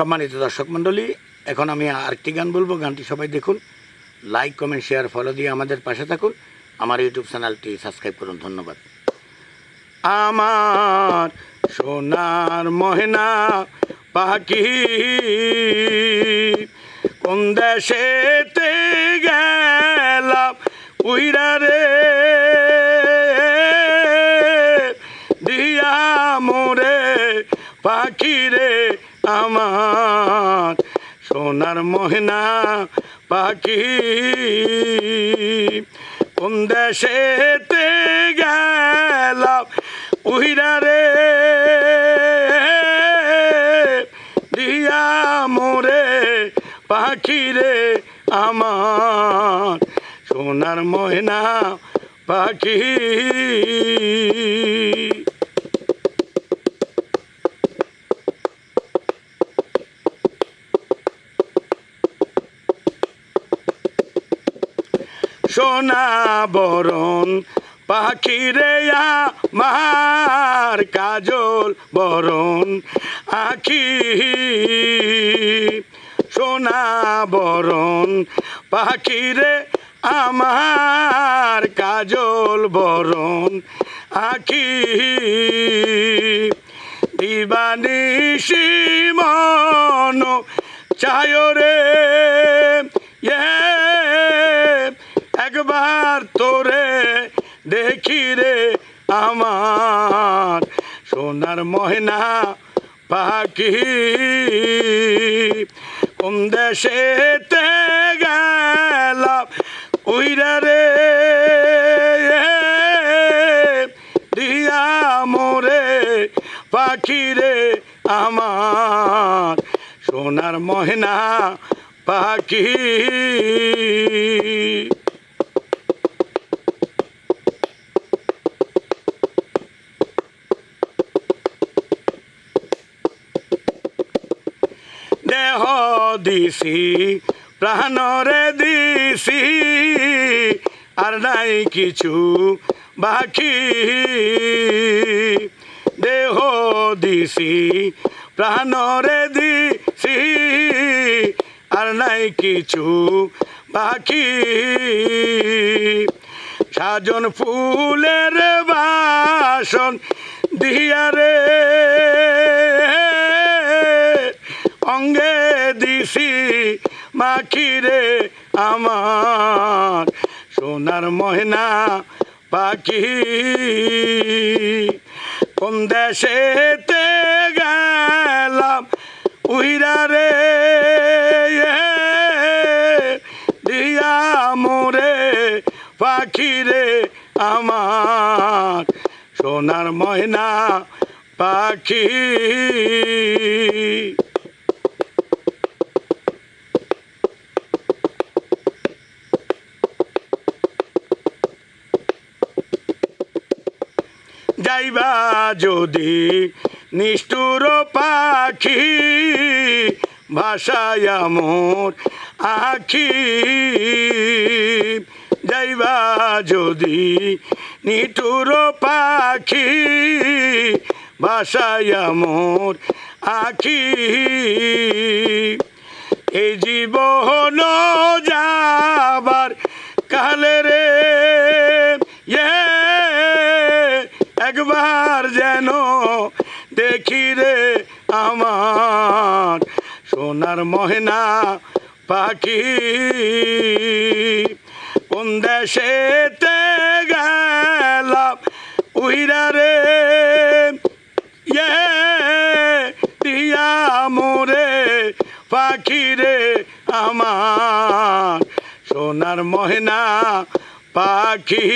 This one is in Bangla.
সম্মানিত দর্শক মণ্ডলী, এখন আমি আরেকটি গান বলব। গানটি সবাই দেখুন লাইক কমেন্ট শেয়ার ফলো দিয়ে আমাদের পাশে থাকুন। আমার ইউটিউব চ্যানেলটি সাবস্ক্রাইব করুন, ধন্যবাদ। আমার সোনার ময়না পাখি কোন দেশেতে গেলাম উইরা রে? দিয়া মোরে পাখি রে আমার সোনার ময়না পাখি। কোন দেশেতে গেলাম উইরা রে? দিয়া মোরে পাখি রে আমার সোনার ময়না পাখি। সোনা বরণ, পাখিরে আমার কাজল বরণ। আখি, সোনা বরণ, পাখিরে আমার কাজল বরণ। আখি দিবানিশি মন চায় রে একবার তোরে দেখি রে আমার। সোনার ময়না পাখি কোন দেশেতে গেলাম, উইরা রে দিয়া মোরে পাখি রে আমার। সোনার ময়না পাখি দেহ দিছি, প্রাণরে দিছি। আর নাই কিছু বাকি। দেহ দিছি, প্রাণরে দিছি। আর নাই কিছু বাকি। সাজন ফুলের বাসন দিয়ারে অঙ্গে দিছি মাখিরে আমার। সোনার ময়না পাখি, কোন দেশেতে গেলাম উইরা রে? দিয়া মোরে পাখি রে আমার। সোনার ময়না পাখি। যাইবা যদি নিষ্ঠুর পাখি ভাষায় মোর আখি। যাইবা যদি নিঠুর পাখি ভাষায় মোর আখি। এই জীবন একবার যেন দেখি রে আমার সোনার ময়না পাখি। কোন দেশেতে গেলাম উইরা রে? ইয়ে মোরে পাখি রে আমার সোনার ময়না পাখি।